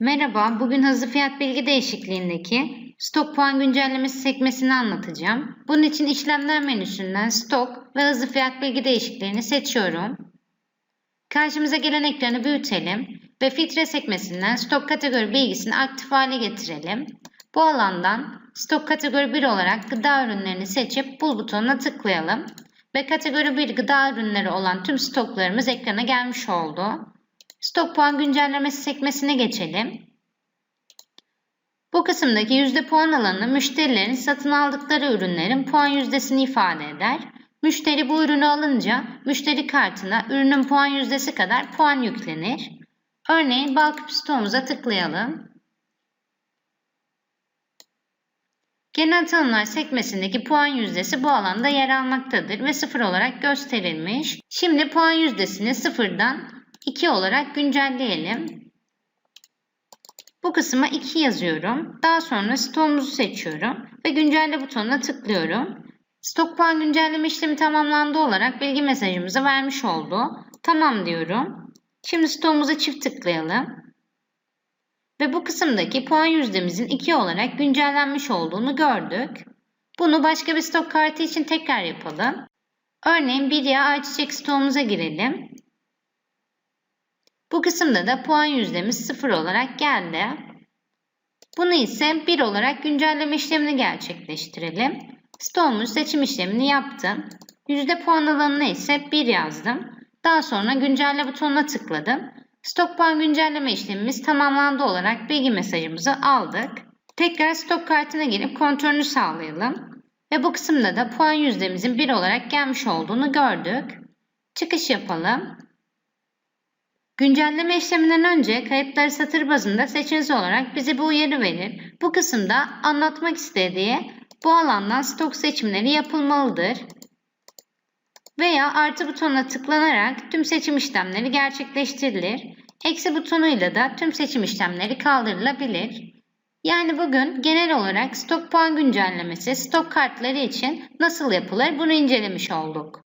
Merhaba, bugün hızlı fiyat bilgi değişikliğindeki stok puan güncellemesi sekmesini anlatacağım. Bunun için işlemler menüsünden stok ve hızlı fiyat bilgi değişikliğini seçiyorum. Karşımıza gelen ekranı büyütelim ve filtre sekmesinden stok kategori bilgisini aktif hale getirelim. Bu alandan stok kategori 1 olarak gıda ürünlerini seçip bul butonuna tıklayalım ve kategori 1 gıda ürünleri olan tüm stoklarımız ekrana gelmiş oldu. Stok puan güncellemesi sekmesine geçelim. Bu kısımdaki yüzde puan alanı müşterilerin satın aldıkları ürünlerin puan yüzdesini ifade eder. Müşteri bu ürünü alınca müşteri kartına ürünün puan yüzdesi kadar puan yüklenir. Örneğin bal küpü stoğumuza tıklayalım. Genel tanımlar sekmesindeki puan yüzdesi bu alanda yer almaktadır ve sıfır olarak gösterilmiş. Şimdi puan yüzdesini sıfırdan 2 olarak güncelleyelim. Bu kısma 2 yazıyorum. Daha sonra stoğumuzu seçiyorum ve güncelle butonuna tıklıyorum. Stok puan güncelleme işlemi tamamlandı olarak bilgi mesajımızı vermiş oldu. Tamam diyorum. Şimdi stoğumuza çift tıklayalım. Ve bu kısımdaki puan yüzdemizin 2 olarak güncellenmiş olduğunu gördük. Bunu başka bir stok kartı için tekrar yapalım. Örneğin bir yağ ayçiçek stoğumuza girelim. Bu kısımda da puan yüzdemiz 0 olarak geldi. Bunu ise 1 olarak güncelleme işlemini gerçekleştirelim. Stoğumuz seçim işlemini yaptım. Yüzde puan alanına ise 1 yazdım. Daha sonra güncelle butonuna tıkladım. Stok puan güncelleme işlemimiz tamamlandı olarak bilgi mesajımızı aldık. Tekrar stok kartına girip kontrolünü sağlayalım. Ve bu kısımda da puan yüzdemizin 1 olarak gelmiş olduğunu gördük. Çıkış yapalım. Güncelleme işleminden önce kayıtları satır bazında seçiniz olarak bize bu uyarı verir. Bu kısımda anlatmak istediği bu alandan stok seçimleri yapılmalıdır. Veya artı butonuna tıklanarak tüm seçim işlemleri gerçekleştirilir. Eksi butonuyla da tüm seçim işlemleri kaldırılabilir. Yani bugün genel olarak stok puan güncellemesi stok kartları için nasıl yapılır bunu incelemiş olduk.